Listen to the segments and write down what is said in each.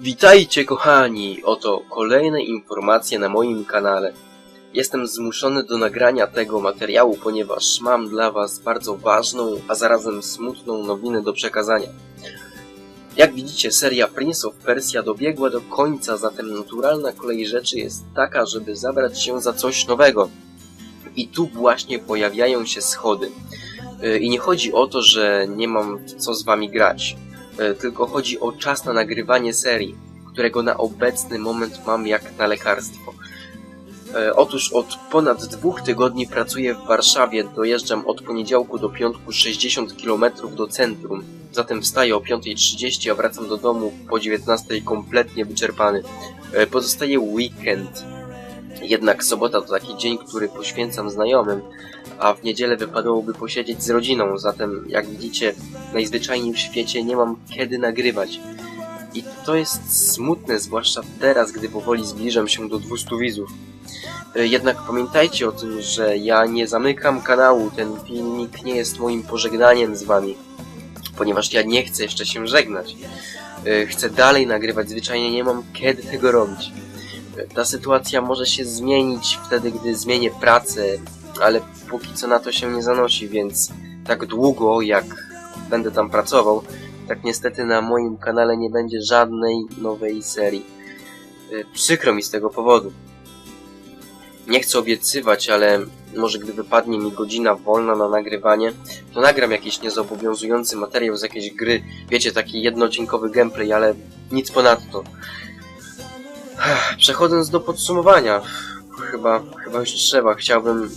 Witajcie kochani, oto kolejne informacje na moim kanale. Jestem zmuszony do nagrania tego materiału, ponieważ mam dla was bardzo ważną, a zarazem smutną nowinę do przekazania. Jak widzicie, seria Prince of Persia dobiegła do końca, zatem naturalna kolej rzeczy jest taka, żeby zabrać się za coś nowego. I tu właśnie pojawiają się schody. Yy, I nie chodzi o to, że nie mam co z wami grać tylko chodzi o czas na nagrywanie serii, którego na obecny moment mam jak na lekarstwo. E, Otóż od ponad dwóch tygodni pracuję w Warszawie, dojeżdżam od poniedziałku do piątku 60 km do centrum, zatem wstaję o 5.30, a wracam do domu po 19.00 kompletnie wyczerpany. E, Pozostaje weekend, jednak sobota to taki dzień, który poświęcam znajomym, a w niedzielę wypadałoby posiedzieć z rodziną, zatem jak widzicie, najzwyczajniej w świecie nie mam kiedy nagrywać. I to jest smutne, zwłaszcza teraz, gdy powoli zbliżam się do 200 widzów. E, Jednak pamiętajcie o tym, że ja nie zamykam kanału, ten filmik nie jest moim pożegnaniem z wami, ponieważ ja nie chcę jeszcze się żegnać. E, Chcę dalej nagrywać, zwyczajnie nie mam kiedy tego robić. Ta sytuacja może się zmienić wtedy, gdy zmienię pracę, ale póki co na to się nie zanosi, więc tak długo jak będę tam pracował, tak niestety na moim kanale nie będzie żadnej nowej serii. Y, Przykro mi z tego powodu. Nie chcę obiecywać, ale może gdy wypadnie mi godzina wolna na nagrywanie, to nagram jakiś niezobowiązujący materiał z jakiejś gry. Wiecie, taki jednoodcinkowy gameplay, ale nic ponadto. Przechodząc do podsumowania, chyba, chyba już trzeba. Chciałbym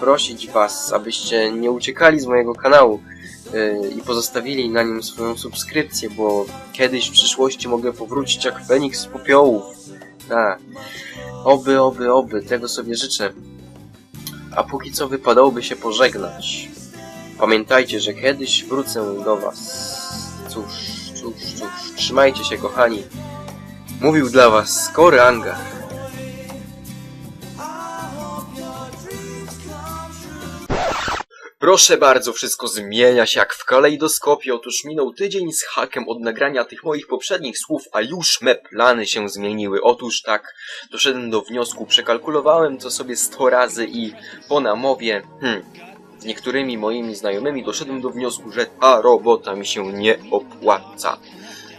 prosić Was, abyście nie uciekali z mojego kanału yy, i pozostawili na nim swoją subskrypcję, bo kiedyś w przyszłości mogę powrócić jak Feniks z popiołów. Tak. Oby, oby, oby, tego sobie życzę. A póki co wypadałoby się pożegnać. Pamiętajcie, że kiedyś wrócę do Was. Cóż, cóż, cóż, trzymajcie się kochani. Mówił dla Was Skory Angar. Proszę bardzo, wszystko zmienia się jak w kalejdoskopie. Otóż minął tydzień z hakiem od nagrania tych moich poprzednich słów, a już me plany się zmieniły. Otóż tak, doszedłem do wniosku, przekalkulowałem to sobie 100 razy i po namowie, hmm, z niektórymi moimi znajomymi doszedłem do wniosku, że ta robota mi się nie opłaca.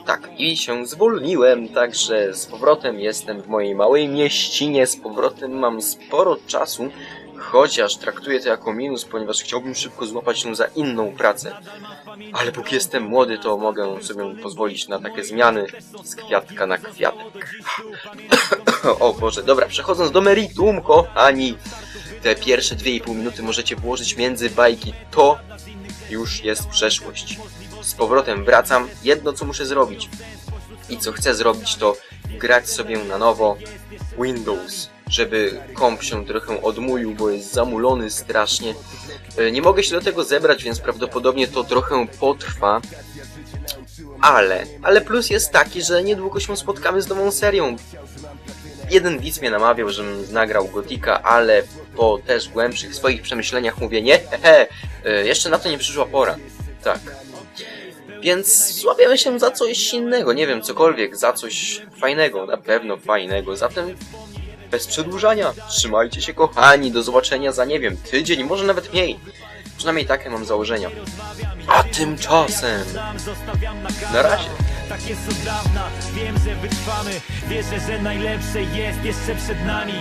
Tak, i się zwolniłem, także z powrotem jestem w mojej małej mieścinie, z powrotem mam sporo czasu, chociaż traktuję to jako minus, ponieważ chciałbym szybko złapać się za inną pracę. Ale póki jestem młody, to mogę sobie pozwolić na takie zmiany z kwiatka na kwiatek. o Boże, dobra, przechodząc do meritum, kochani, te pierwsze 2,5 minuty możecie włożyć między bajki, to już jest przeszłość. Z powrotem wracam, jedno co muszę zrobić i co chcę zrobić to grać sobie na nowo Windows, żeby komp się trochę odmulił, bo jest zamulony strasznie. E, Nie mogę się do tego zebrać, więc prawdopodobnie to trochę potrwa. Ale, ale plus jest taki, że niedługo się spotkamy z nową serią. Jeden widz mnie namawiał, żebym nagrał Gotika, ale po też głębszych swoich przemyśleniach mówię nie, hehe, jeszcze na to nie przyszła pora. Tak. Więc złapiemy się za coś innego, nie wiem, cokolwiek, za coś fajnego, na pewno fajnego. Zatem bez przedłużania, trzymajcie się kochani, do zobaczenia za, nie wiem, tydzień, może nawet mniej. Przynajmniej takie mam założenia. A tymczasem, na razie. Tak jest od dawna, wiem, że wytrwamy Wierzę, że najlepsze jest jeszcze przed nami